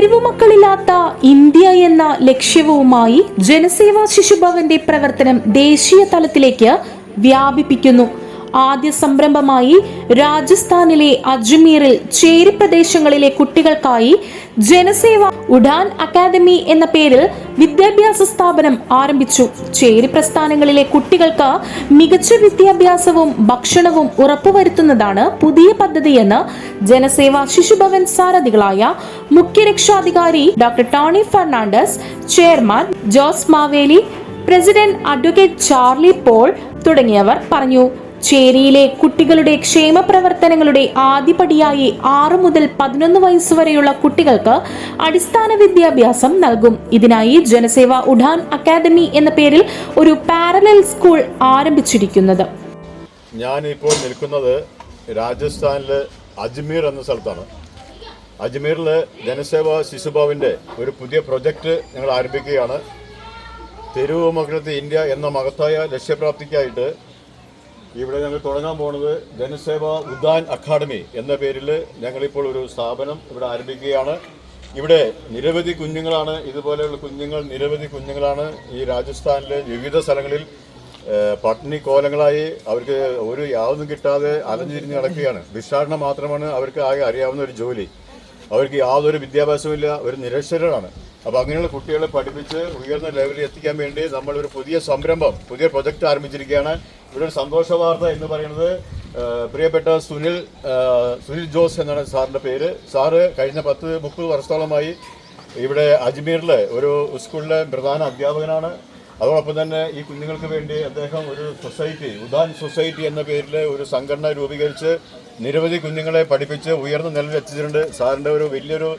തെരുവുമക്കളില്ലാത്ത India എന്ന ലക്ഷ്യവുമായി ജനസേവാ ശിശുഭവന്റെ പ്രവർത്തനം ദേശീയ തലത്തിലേക്ക് വ്യാപിപ്പിക്കുന്നു. ആദ്യ സംരംഭമായി രാജസ്ഥാനിലെ അജ്മീറിൽ ചേരി പ്രദേശങ്ങളിലെ കുട്ടികൾക്കായി ജനസേവ ഉഡാൻ അക്കാദമി എന്ന പേരിൽ വിദ്യാഭ്യാസ സ്ഥാപനം ആരംഭിച്ചു. ചേരി പ്രസ്ഥാനങ്ങളിലെ കുട്ടികൾക്ക് മികച്ച വിദ്യാഭ്യാസവും ഭക്ഷണവും ഉറപ്പുവരുത്തുന്നതാണ് പുതിയ പദ്ധതിയെന്ന് ജനസേവ ശിശുഭവൻ സാരഥികളായ മുഖ്യരക്ഷാധികാരി doctor Tony Fernandez chairman Jose Maveli president advocate Charlie Paul തുടങ്ങിയവർ പറഞ്ഞു. ചേരിയിലെ കുട്ടികളുടെ ക്ഷേമ പ്രവർത്തനങ്ങളുടെ ആദ്യപടിയായി ആറു മുതൽ പതിനൊന്ന് വയസ്സുവരെയുള്ള കുട്ടികൾക്ക് അടിസ്ഥാന വിദ്യാഭ്യാസം നൽകും. ഇതിനായി ജനസേവ ഉഡാൻ അക്കാദമി എന്ന പേരിൽ ഒരു പാരലൽ സ്കൂൾ ആരംഭിച്ചിരിക്കുന്നത്. ഇപ്പോൾ നിൽക്കുന്നത് രാജസ്ഥാനിലെ അജ്മീർ എന്ന സ്ഥലത്താണ്. അജ്മീറിൽ ജനസേവ ശിശുഭവന്റെ ഒരു പുതിയ പ്രൊജക്റ്റ് ഞങ്ങൾ ആരംഭിക്കുകയാണ്. തെരുവ് മക്കളത്തെ ഇന്ത്യ എന്ന മഹത്തായ ലക്ഷ്യപ്രാപ്തിക്കായിട്ട് ഇവിടെ ഞങ്ങൾ തുടങ്ങാൻ പോണത് ജനസേവ ഉദാൻ അക്കാദമി എന്ന പേരിൽ ഞങ്ങളിപ്പോൾ ഒരു സ്ഥാപനം ഇവിടെ ആരംഭിക്കുകയാണ്. ഇവിടെ നിരവധി കുഞ്ഞുങ്ങളാണ് ഇതുപോലെയുള്ള കുഞ്ഞുങ്ങൾ നിരവധി കുഞ്ഞുങ്ങളാണ് ഈ രാജസ്ഥാനിലെ വിവിധ സ്ഥലങ്ങളിൽ പട്ടിണി കോലങ്ങളായി അവർക്ക് ഒരു യാതൊന്നും കിട്ടാതെ അലഞ്ഞിരിഞ്ഞ് നടക്കുകയാണ്. ഭിക്ഷാടനം മാത്രമാണ് അവർക്ക് ആകെ അറിയാവുന്ന ഒരു ജോലി. അവർക്ക് യാതൊരു വിദ്യാഭ്യാസമില്ല ഒരു നിരക്ഷരരാണ് അപ്പോൾ അങ്ങനെയുള്ള കുട്ടികളെ പഠിപ്പിച്ച് ഉയർന്ന ലെവലിൽ എത്തിക്കാൻ വേണ്ടി നമ്മൾ ഒരു പുതിയ സംരംഭം പുതിയ പ്രൊജക്റ്റ് ആരംഭിച്ചിരിക്കുകയാണ്. ഇവിടെ ഒരു സന്തോഷ വാർത്ത എന്ന് പറയുന്നത് പ്രിയപ്പെട്ട സുനിൽ സുനിൽ ജോസ് എന്നാണ് സാറിന്റെ പേര്. സാറ് കഴിഞ്ഞ പത്ത് മുപ്പത് വർഷത്തോളമായി ഇവിടെ അജ്മീറിലെ ഒരു സ്കൂളിലെ പ്രധാന അധ്യാപകനാണ്. അതോടൊപ്പം തന്നെ ഈ കുഞ്ഞുങ്ങൾക്ക് വേണ്ടി അദ്ദേഹം ഒരു സൊസൈറ്റി ഉദാൻ സൊസൈറ്റി എന്ന പേരിൽ ഒരു സംഘടന രൂപീകരിച്ച് നിരവധി കുഞ്ഞുങ്ങളെ പഠിപ്പിച്ച് ഉയർന്ന നിലയിൽ എത്തിച്ചിട്ടുണ്ട്. സാറിന്റെ ഒരു വലിയൊരു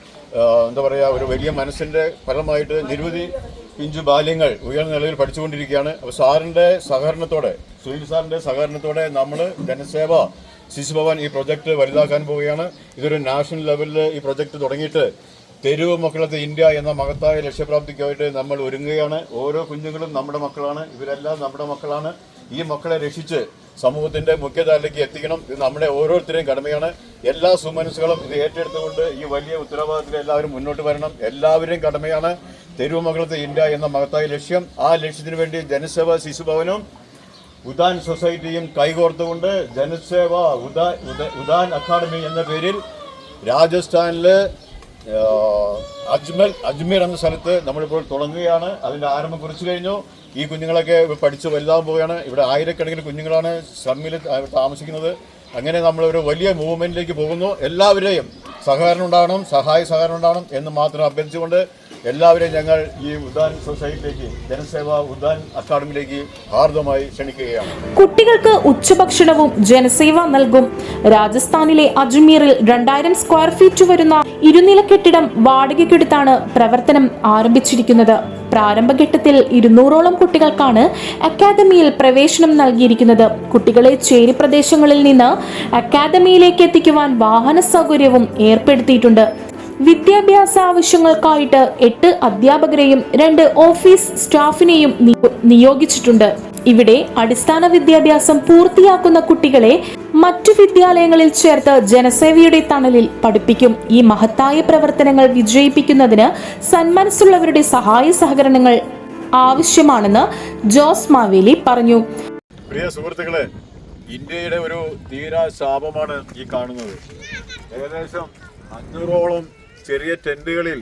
എന്താ പറയുക ഒരു വലിയ മനസ്സിന്റെ ഫലമായിട്ട് നിരവധി പിഞ്ചു ബാല്യങ്ങൾ ഉയർന്ന നിലയിൽ പഠിച്ചുകൊണ്ടിരിക്കുകയാണ്. അപ്പോൾ സാറിന്റെ സഹകരണത്തോടെ സുനിൽ സാറിന്റെ സഹകരണത്തോടെ നമ്മൾ ജനസേവ ശിശുഭവൻ ഈ പ്രൊജക്റ്റ് വലുതാക്കാൻ പോവുകയാണ്. ഇതൊരു നാഷണൽ ലെവലിൽ ഈ പ്രൊജക്റ്റ് തുടങ്ങിയിട്ട് തെരുവ് മക്കളത്തെ ഇന്ത്യ എന്ന മഹത്തായ ലക്ഷ്യപ്രാപ്തിക്കായിട്ട് നമ്മൾ ഒരുങ്ങുകയാണ്. ഓരോ കുഞ്ഞുങ്ങളും നമ്മുടെ മക്കളാണ്. ഇവരെല്ലാം നമ്മുടെ മക്കളാണ്. ഈ മക്കളെ രക്ഷിച്ച് സമൂഹത്തിന്റെ മുഖ്യധാരയിലേക്ക് എത്തിക്കണം. ഇത് നമ്മുടെ ഓരോരുത്തരെയും കടമയാണ്. എല്ലാ സുമനസുകളും ഇത് ഏറ്റെടുത്തുകൊണ്ട് ഈ വലിയ ഉത്തരവാദിത്തത്തിൽ എല്ലാവരും മുന്നോട്ട് വരണം. എല്ലാവരെയും കടമയാണ് തെരുവ് മക്കളത്തെ ഇന്ത്യ എന്ന മഹത്തായ ലക്ഷ്യം. ആ ലക്ഷ്യത്തിന് വേണ്ടി ജനസേവ ശിശുഭവനും ഉദാൻ സൊസൈറ്റിയും കൈകോർത്തുകൊണ്ട് ജനസേവ ഉദാ ഉദാൻ അക്കാദമി എന്ന പേരിൽ രാജസ്ഥാനിലെ അജ്മൽ അജ്മീർ എന്ന സ്ഥലത്ത് നമ്മളിപ്പോൾ തുടങ്ങുകയാണ്. അതിന്റെ ആരംഭം കുറിച്ചു കഴിഞ്ഞു. ഈ കുഞ്ഞുങ്ങളൊക്കെ പഠിച്ച് വലുതാൻ പോവുകയാണ്. ഇവിടെ ആയിരക്കണക്കിന് കുഞ്ഞുങ്ങളാണ് സ്ലമ്മിൽ താമസിക്കുന്നത്. അങ്ങനെ നമ്മൾ ഒരു വലിയ മൂവ്മെന്റിലേക്ക് പോകുന്നു. എല്ലാവരെയും സഹകരണം ഉണ്ടാകണം സഹായ സഹകരണം ഉണ്ടാകണം എന്ന് മാത്രം അഭ്യർത്ഥിച്ചുകൊണ്ട് എല്ലാവരെയും ഞങ്ങൾ ഈ ഉദാൻ സൊസൈറ്റിയിലേക്ക് ജനസേവ ഉദാൻ അക്കാദമിയിലേക്ക് ഹാർദമായി ക്ഷണിക്കുകയാണ്. കുട്ടികൾക്ക് ഉച്ചഭക്ഷണവും ജനസേവ നൽകും. രാജസ്ഥാനിലെ അജ്മീറിൽ രണ്ടായിരം സ്ക്വയർ ഫീറ്റ് വരുന്ന ഇരുനില കെട്ടിടം വാടകയ്ക്കെടുത്താണ് പ്രവർത്തനം ആരംഭിച്ചിരിക്കുന്നത്. പ്രാരംഭഘട്ടത്തിൽ ഇരുന്നൂറോളം കുട്ടികൾക്കാണ് അക്കാദമിയിൽ പ്രവേശനം നൽകിയിരിക്കുന്നത്. കുട്ടികളെ ചേരി പ്രദേശങ്ങളിൽ നിന്ന് അക്കാദമിയിലേക്ക് എത്തിക്കുവാൻ വാഹന സൗകര്യവും ഏർപ്പെടുത്തിയിട്ടുണ്ട്. വിദ്യാഭ്യാസ ആവശ്യങ്ങൾക്കായിട്ട് എട്ട് അധ്യാപകരെയും രണ്ട് ഓഫീസ് സ്റ്റാഫിനെയും നിയോഗിച്ചിട്ടുണ്ട്. ഇവിടെ അടിസ്ഥാന വിദ്യാഭ്യാസം പൂർത്തിയാക്കുന്ന കുട്ടികളെ മറ്റു വിദ്യാലയങ്ങളിൽ ചേർത്ത് ജനസേവയുടെ തണലിൽ പഠിപ്പിക്കും. ഈ മഹത്തായ പ്രവർത്തനങ്ങൾ വിജയിപ്പിക്കുന്നതിന് സന്മനസ്സുള്ളവരുടെ സഹായ സഹകരണങ്ങൾ ആവശ്യമാണെന്ന് ജോസ് മാവേലി പറഞ്ഞു. പ്രിയ സുഹൃത്തുക്കളെ ഇന്ത്യയുടെ ഒരു തീരാ ശാപമാണ് ഈ കാണുന്നത്. ഏകദേശം അഞ്ഞൂറോളം ചെറിയ ടെന്റുകളിൽ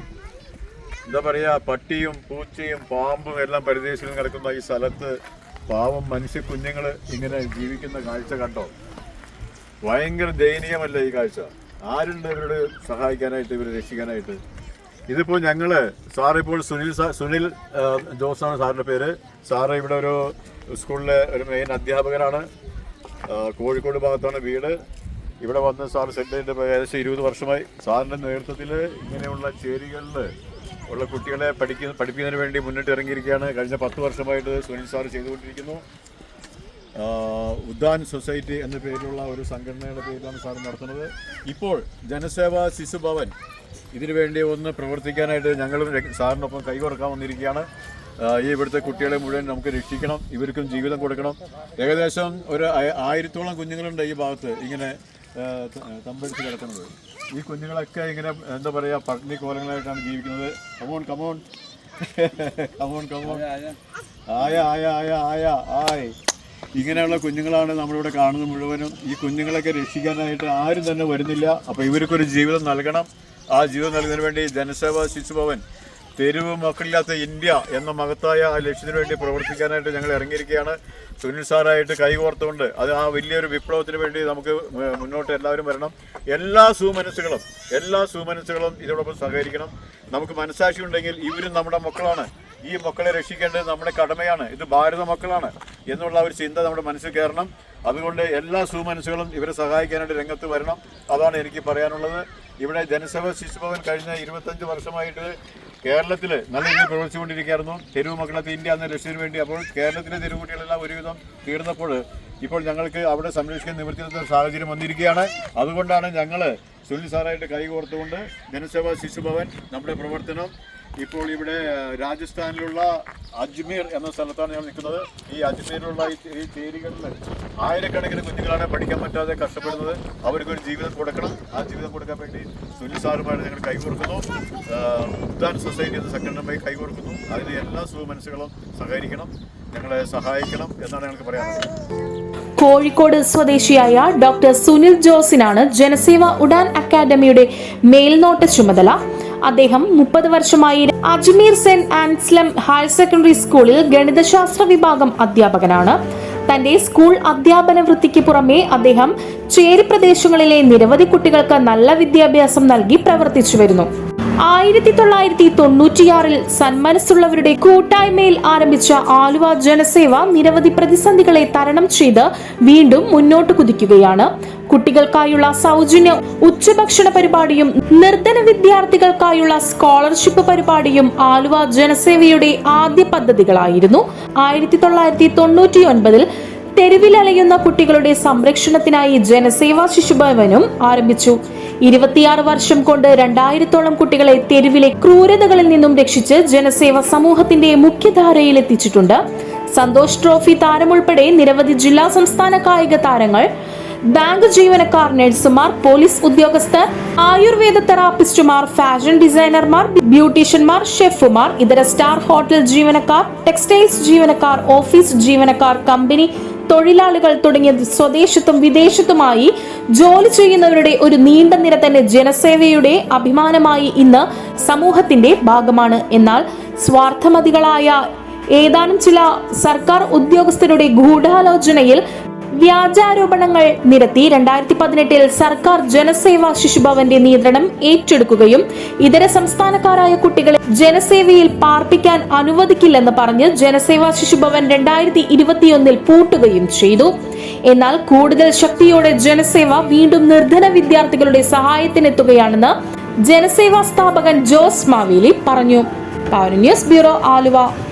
എന്താ പറയുക പട്ടിയും പൂച്ചയും പാമ്പും എല്ലാം പരിദേശിൽ കിടക്കുന്ന ഈ സ്ഥലത്ത് പാവം മനുഷ്യ കുഞ്ഞുങ്ങൾ ഇങ്ങനെ ജീവിക്കുന്ന കാഴ്ച കണ്ടോ? ഭയങ്കര ദയനീയമല്ല ഈ കാഴ്ച? ആരുണ്ട് ഇവരോട് സഹായിക്കാനായിട്ട് ഇവരെ രക്ഷിക്കാനായിട്ട്? ഇതിപ്പോൾ ഞങ്ങൾ സാറിപ്പോൾ സുനിൽ സുനിൽ ജോസാണ് സാറിന്റെ പേര്. സാറ് ഇവിടെ ഒരു സ്കൂളിലെ ഒരു മെയിൻ അധ്യാപകനാണ് കോഴിക്കോട് ഭാഗത്താണ് വീട്. ഇവിടെ വന്ന് സാർ ചെയ്തിട്ട് ഏകദേശം ഇരുപത് വർഷമായി. സാറിന്റെ നേതൃത്വത്തിൽ ഇങ്ങനെയുള്ള ചേരികളിൽ ഉള്ള കുട്ടികളെ പഠിക്കുന്ന പഠിപ്പിക്കുന്നതിന് വേണ്ടി മുന്നിട്ട് ഇറങ്ങിയിരിക്കുകയാണ്. കഴിഞ്ഞ പത്ത് വർഷമായിട്ട് സുനിൽ സാർ ചെയ്തുകൊണ്ടിരിക്കുന്നു. ഉദാൻ സൊസൈറ്റി എന്ന പേരിലുള്ള ഒരു സംഘടനയുടെ പേരിലാണ് സാർ നടത്തുന്നത്. ഇപ്പോൾ ജനസേവ ശിശുഭവൻ ഇതിനു വേണ്ടി ഒന്ന് പ്രവർത്തിക്കാനായിട്ട് ഞങ്ങളും സാറിനൊപ്പം കൈകോർക്കാൻ വന്നിരിക്കുകയാണ്. ഈ ഇവിടുത്തെ കുട്ടികളെ മുഴുവൻ നമുക്ക് രക്ഷിക്കണം. ഇവർക്കും ജീവിതം കൊടുക്കണം. ഏകദേശം ഒരു ആയിരത്തോളം കുഞ്ഞുങ്ങളുണ്ട് ഈ ഭാഗത്ത്. ഇങ്ങനെ തമ്പടിച്ച് കിടക്കുന്നത്. ഈ കുഞ്ഞുങ്ങളൊക്കെ ഇങ്ങനെ എന്താ പറയുക പട്ടിണി കോലങ്ങളായിട്ടാണ് ജീവിക്കുന്നത്. കമോൺ കമോൺ കമോൺ കമോൺ ആയ ആയ ആയ ആയ ആയ്. ഇങ്ങനെയുള്ള കുഞ്ഞുങ്ങളാണ് നമ്മളിവിടെ കാണുന്നത് മുഴുവനും. ഈ കുഞ്ഞുങ്ങളൊക്കെ രക്ഷിക്കാനായിട്ട് ആരും തന്നെ വരുന്നില്ല. അപ്പോൾ ഇവർക്കൊരു ജീവിതം നൽകണം. ആ ജീവിതം നൽകുന്നതിന് വേണ്ടി ജനസേവ ശിശുഭവൻ തെരുവ് മക്കളില്ലാത്ത ഇന്ത്യ എന്ന മഹത്തായ ലക്ഷ്യത്തിന് വേണ്ടി പ്രവർത്തിക്കാനായിട്ട് ഞങ്ങൾ ഇറങ്ങിയിരിക്കുകയാണ്. സുനിൽ സാറായിട്ട് കൈകോർത്തുകൊണ്ട് അത് ആ വലിയൊരു വിപ്ലവത്തിന് വേണ്ടി നമുക്ക് മുന്നോട്ട് എല്ലാവരും വരണം. എല്ലാ സൂമനസ്സുകളും എല്ലാ സൂമനസ്സുകളും ഇതോടൊപ്പം സഹകരിക്കണം. നമുക്ക് മനസ്സാക്ഷി ഉണ്ടെങ്കിൽ ഇവരും നമ്മുടെ മക്കളാണ്. ഈ മക്കളെ രക്ഷിക്കേണ്ടത് നമ്മുടെ കടമയാണ്. ഇത് ഭാരത മക്കളാണ് എന്നുള്ള ഒരു ചിന്ത നമ്മുടെ മനസ്സിൽ കയറണം. അതുകൊണ്ട് എല്ലാ സൂമനസ്സുകളും ഇവരെ സഹായിക്കാനായിട്ട് രംഗത്ത് വരണം. അതാണ് എനിക്ക് പറയാനുള്ളത്. ഇവിടെ ജനസഭ ശിശുഭവൻ കഴിഞ്ഞ ഇരുപത്തഞ്ച് വർഷമായിട്ട് കേരളത്തിൽ നല്ല രീതിയിൽ പ്രവർത്തിച്ചുകൊണ്ടിരിക്കുകയായിരുന്നു. തെരുവ് മക്കളത്തെ ഇന്ത്യ എന്ന ലക്ഷ്യത്തിന് വേണ്ടി അപ്പോൾ കേരളത്തിലെ തെരുവ് കുട്ടികളെല്ലാം ഒരുവിധം തീർന്നപ്പോൾ ഇപ്പോൾ ഞങ്ങൾക്ക് അവിടെ സംരക്ഷിക്കാൻ നിവൃത്തിയില്ലാത്ത സാഹചര്യം വന്നിരിക്കുകയാണ്. അതുകൊണ്ടാണ് ഞങ്ങൾ സുനിൽ സാറായിട്ട് കൈകോർത്തുകൊണ്ട് ജനസേവാ ശിശുഭവൻ നമ്മുടെ പ്രവർത്തനം ഇപ്പോൾ ഇവിടെ രാജസ്ഥാനിലുള്ള അജ്മീർ എന്ന സ്ഥലത്താണ് ഞാൻ നിൽക്കുന്നത്. ഈ അജ്മീരിലുള്ള ഈ ചേരികളിൽ ആയിരക്കണക്കിന് കുഞ്ഞുങ്ങളാണ് പഠിക്കാൻ പറ്റാതെ കഷ്ടപ്പെടുന്നത്. അവർക്കൊരു ജീവിതം കൊടുക്കണം. ആ ജീവിതം കൊടുക്കാൻ വേണ്ടി സുനിൽ സാറുമായിട്ട് ഞങ്ങൾ കൈകോർക്കുന്നു. ഏഹ്, ഉദ്ധാൻ സൊസൈറ്റി എന്ന സംഘടനയുമായി കൈകോർക്കുന്നു. അതിന് എല്ലാ സുമനസ്സുകളും സഹകരിക്കണം. ഞങ്ങളെ സഹായിക്കണം എന്നാണ് ഞങ്ങൾക്ക് പറയാനുള്ളത്. കോഴിക്കോട് സ്വദേശിയായ ഡോക്ടർ സുനിൽ ജോസിനാണ് ജനസേവ ഉഡാൻ അക്കാദമിയുടെ മേൽനോട്ട ചുമതല. അദ്ദേഹം മുപ്പത് വർഷമായി Ajmer saint Anselm higher secondary സ്കൂളിൽ ഗണിതശാസ്ത്ര വിഭാഗം അധ്യാപകനാണ്. തന്റെ സ്കൂൾ അധ്യാപന വൃത്തിക്ക് പുറമെ അദ്ദേഹം ചേരി പ്രദേശങ്ങളിലെ നിരവധി കുട്ടികൾക്ക് നല്ല വിദ്യാഭ്യാസം നൽകി പ്രവർത്തിച്ചു വരുന്നു. ആയിരത്തി തൊള്ളായിരത്തി തൊണ്ണൂറ്റിയാറിൽ സന്മനസ്സുള്ളവരുടെ കൂട്ടായ്മയിൽ ആരംഭിച്ച ആലുവ ജനസേവ നിരവധി പ്രതിസന്ധികളെ തരണം ചെയ്ത് വീണ്ടും മുന്നോട്ട് കുതിക്കുകയാണ്. കുട്ടികൾക്കായുള്ള സൗജന്യ ഉച്ചഭക്ഷണ പരിപാടിയും നിർധന വിദ്യാർത്ഥികൾക്കായുള്ള സ്കോളർഷിപ്പ് പരിപാടിയും ആലുവ ജനസേവയുടെ ആദ്യ പദ്ധതികളായിരുന്നു. ആയിരത്തി തൊള്ളായിരത്തി തൊണ്ണൂറ്റി ഒൻപതിൽ തെരുവിലലയുന്ന കുട്ടികളുടെ സംരക്ഷണത്തിനായി ജനസേവാ ശിശുഭവനും ആരംഭിച്ചു. ഇരുപത്തിയാറ് വർഷം കൊണ്ട് രണ്ടായിരത്തോളം കുട്ടികളെ തെരുവിലെ ക്രൂരതകളിൽ നിന്നും രക്ഷിച്ച് ജനസേവ സമൂഹത്തിന്റെ മുഖ്യധാരയിൽ എത്തിച്ചിട്ടുണ്ട്. സന്തോഷ് ട്രോഫി താരമുൾപ്പെടെ നിരവധി ജില്ലാ സംസ്ഥാന കായിക താരങ്ങൾ ബാങ്ക് ജീവനക്കാർ നഴ്സുമാർ പോലീസ് ഉദ്യോഗസ്ഥർ ആയുർവേദ തെറാപ്പിസ്റ്റുമാർ ഫാഷൻ ഡിസൈനർമാർ ബ്യൂട്ടീഷ്യന്മാർ ഷെഫുമാർ ഇതര സ്റ്റാർ ഹോട്ടൽ ജീവനക്കാർ ടെക്സ്റ്റൈൽസ് ജീവനക്കാർ ഓഫീസ് ജീവനക്കാർ കമ്പനി തൊഴിലാളികൾ തുടങ്ങിയ സ്വദേശത്തും വിദേശത്തുമായി ജോലി ചെയ്യുന്നവരുടെ ഒരു നീണ്ട നിര തന്നെ ജനസേവയുടെ അഭിമാനമായി ഇന്ന് സമൂഹത്തിന്റെ ഭാഗമാണ്. എന്നാൽ സ്വാർത്ഥമതികളായ ഏതാനും ചില സർക്കാർ ഉദ്യോഗസ്ഥരുടെ ഗൂഢാലോചനയിൽ വ്യാജാരോപണങ്ങൾ നിരത്തി രണ്ടായിരത്തി പതിനെട്ടിൽ സർക്കാർ ജനസേവാ ശിശുഭവന്റെ നിയന്ത്രണം ഏറ്റെടുക്കുകയും ഇതര സംസ്ഥാനക്കാരായ കുട്ടികളെ ജനസേവയിൽ പാർപ്പിക്കാൻ അനുവദിക്കില്ലെന്ന് പറഞ്ഞ് ജനസേവാ ശിശുഭവൻ രണ്ടായിരത്തി ഇരുപത്തിയൊന്നിൽ പൂട്ടുകയും ചെയ്തു. എന്നാൽ കൂടുതൽ ശക്തിയോടെ ജനസേവ വീണ്ടും നിർധന വിദ്യാർത്ഥികളുടെ സഹായത്തിനെത്തുകയാണെന്ന് ജനസേവാ സ്ഥാപകൻ ജോസ് മാവേലി പറഞ്ഞു. Power news bureau Aluva.